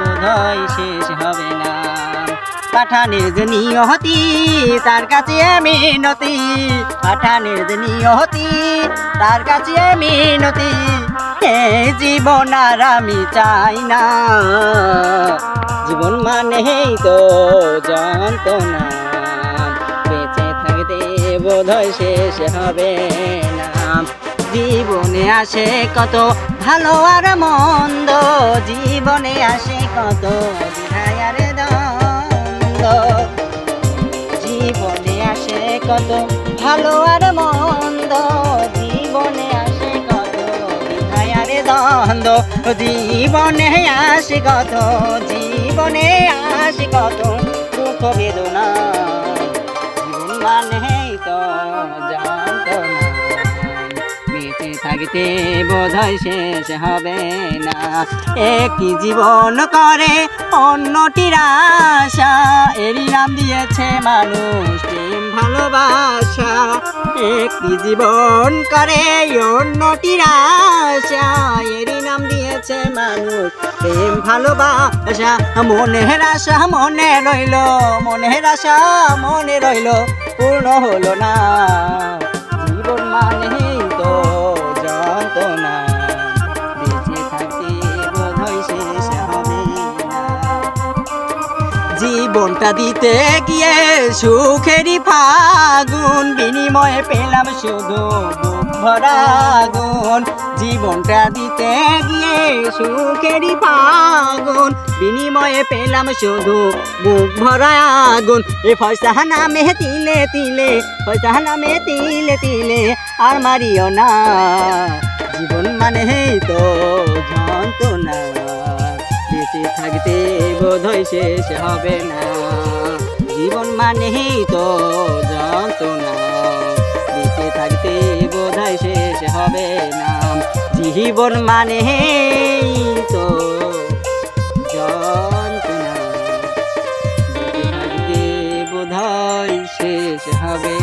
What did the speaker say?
বোধহয় শেষ হবে না। পাঠানের যে নিয়তি তার কাছে মিনতি পাঠানের যে নিয়তি তার কাছে মিনতি হে জীবন আর আমি চাই না। জীবন মানেই তো যন্ত্রণা। বেঁচে থাকতে বোধহয় শেষ হবে না। জীবনে আসে কত ভালো আর মন্দ, জীবনে আসে কত বিধায়ারে দ্বন্দ্ব। জীবনে আসে কত ভালো আর মন্দ। জীবনে আসে কত বিধায়ারে দ্বন্দ্ব। জীবনে আসে কত, জীবনে আসে কত দুঃখ বেদনা। থাকতে বোধহয় শেষ হবে না। একটি জীবন করে অন্যটির আশা। এরই নাম দিয়েছে মানুষ প্রেম, ভালোবাসা। একটি জীবন করে অন্যটির আশা। এরই নাম দিয়েছে মানুষ প্রেম, ভালোবাসা। মনের আশা মনে রইল, মনের আশা মনে রইল, পূর্ণ হলো না। জীবন মানেই জীবনটা দিতে গিয়ে সুখেরই ফাগুন, বিনিময়ে পেলাম শুধু বুক ভরা আগুন। জীবনটা দিতে গিয়ে সুখেরই ফাগুন, বিনিময়ে পেলাম শুধু বুক ভরা আগুন। এ ফয়সা নামে তিলে তিলে ফয়সা নামে তিলে তিলে, আর মারিও না। জীবন মানে তো থাকতে বোধই শেষ হবে না। জীবন মানেই তো যন্ত্রণা। বেঁচে থাকতে বোধহয় শেষ হবে না। জীবন মানে তো যন্ত্রণা। বেঁচে থাকতে বোধহয় শেষ হবে